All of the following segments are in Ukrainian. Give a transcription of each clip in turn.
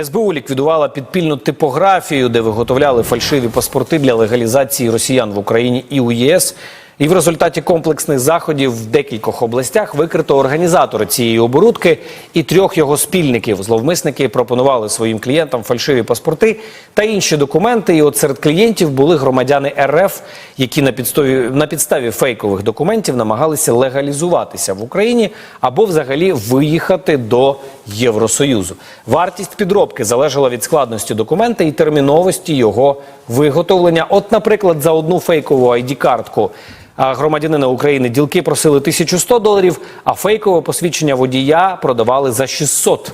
СБУ ліквідувала підпільну типографію, де виготовляли фальшиві паспорти для легалізації росіян в Україні і у ЄС. І в результаті комплексних заходів в декількох областях викрито організатора цієї оборудки і трьох його спільників. Зловмисники пропонували своїм клієнтам фальшиві паспорти та інші документи. І от серед клієнтів були громадяни РФ, які на підставі, на підставі фейкових документів намагалися легалізуватися в Україні або взагалі виїхати до Євросоюзу. Вартість підробки залежала від складності документа і терміновості його виготовлення. От, наприклад, за одну фейкову ID-картку громадянина України ділки просили 1100 доларів, а фейкове посвідчення водія продавали за 600.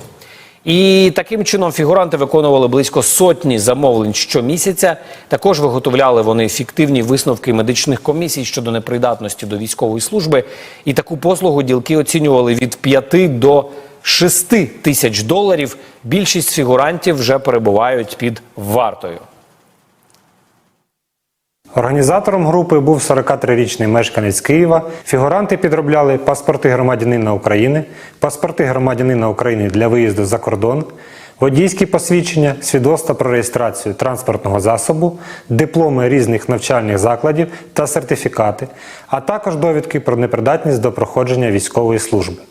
І таким чином фігуранти виконували близько сотні замовлень щомісяця. Також виготовляли вони фіктивні висновки медичних комісій щодо непридатності до військової служби. І таку послугу ділки оцінювали від 5 до 6 тисяч доларів. Більшість фігурантів вже перебувають під вартою. Організатором групи був 43-річний мешканець Києва. Фігуранти підробляли паспорти громадянина України, паспорти громадянина України для виїзду за кордон, водійські посвідчення, свідоцтва про реєстрацію транспортного засобу, дипломи різних навчальних закладів та сертифікати, а також довідки про непридатність до проходження військової служби.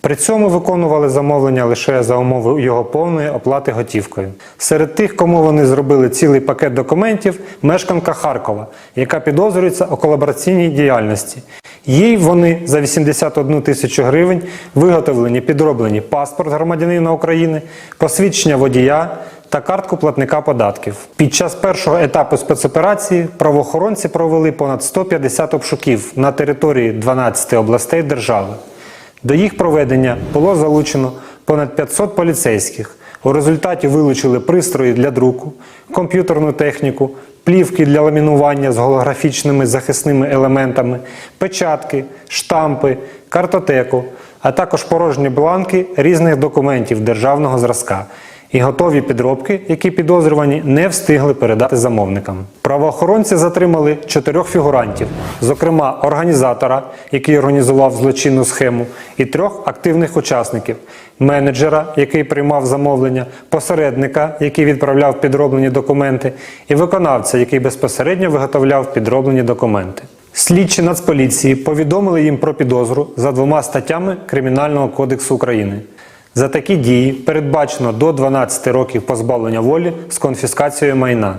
При цьому виконували замовлення лише за умови його повної оплати готівкою. Серед тих, кому вони зробили цілий пакет документів, мешканка Харкова, яка підозрюється у колабораційній діяльності. Їй вони за 81 тисячу гривень виготовлені підроблені паспорт громадянина України, посвідчення водія та картку платника податків. Під час першого етапу спецоперації правоохоронці провели понад 150 обшуків на території 12 областей держави. До їх проведення було залучено понад 500 поліцейських. У результаті вилучили пристрої для друку, комп'ютерну техніку, плівки для ламінування з голографічними захисними елементами, печатки, штампи, картотеку, а також порожні бланки різних документів державного зразка і готові підробки, які підозрювані не встигли передати замовникам. Правоохоронці затримали чотирьох фігурантів, зокрема організатора, який організував злочинну схему, і трьох активних учасників: менеджера, який приймав замовлення, посередника, який відправляв підроблені документи, і виконавця, який безпосередньо виготовляв підроблені документи. Слідчі Нацполіції повідомили їм про підозру за двома статтями Кримінального кодексу України. За такі дії передбачено до 12 років позбавлення волі з конфіскацією майна.